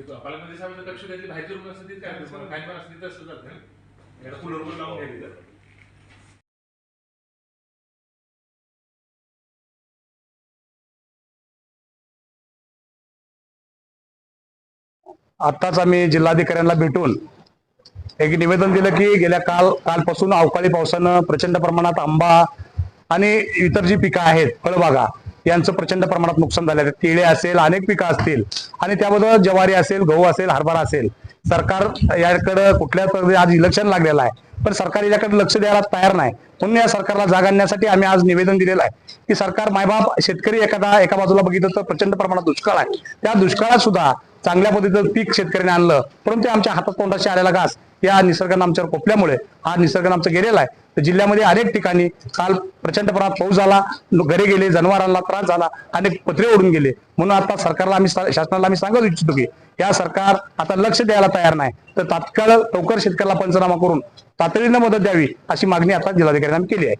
देतो पालकमंत्री साहेबांचं लक्ष द्यायची बाहेरचे रुग्ण असतील काय तुम्हाला काय पण असतील तर सुद्धा एकदा कूलर वर लावून घ्या तिथं. आत्ताच आम्ही जिल्हाधिकाऱ्यांना भेटून एक निवेदन दिलं की गेल्या काल कालपासून अवकाळी पावसानं प्रचंड प्रमाणात आंबा आणि इतर जी पिकं आहेत फळबागा यांचं प्रचंड प्रमाणात नुकसान झालं आहे केळे असेल अनेक पिकं असतील आणि त्याबद्दल ज्वारी असेल गहू असेल हरभरा असेल सरकार याकडे कुठल्या आज इलेक्शन लागलेलं आहे. पण सरकार याकडे लक्ष द्यायला तयार नाही. म्हणून या सरकारला जाग आणण्यासाठी आम्ही आज निवेदन दिलेलं आहे की सरकार मायबाप शेतकरी एखादा एका बाजूला बघितलं तर प्रचंड प्रमाणात दुष्काळ आहे. त्या दुष्काळात सुद्धा चांगल्या पद्धतीचं पीक शेतकऱ्याने आणलं परंतु आमच्या हातात तोंडाशी आलेला घास या निसर्गानं आमच्यावर कोपल्यामुळे हा निसर्गानं आमचं गेलेला आहे. तर जिल्ह्यामध्ये अनेक ठिकाणी काल प्रचंड प्रमाणात पाऊस झाला घरे गेले जनावरांना त्रास झाला अनेक पत्रे ओढून गेले. म्हणून आता सरकारला आम्ही शासनाला आम्ही सांगत इच्छितो की या सरकार आता लक्ष द्यायला तयार नाही. तर तात्काळ लवकर शेतकऱ्याला पंचनामा करून तातडीनं मदत द्यावी अशी मागणी आता जिल्हाधिकाऱ्यांनी केली आहे.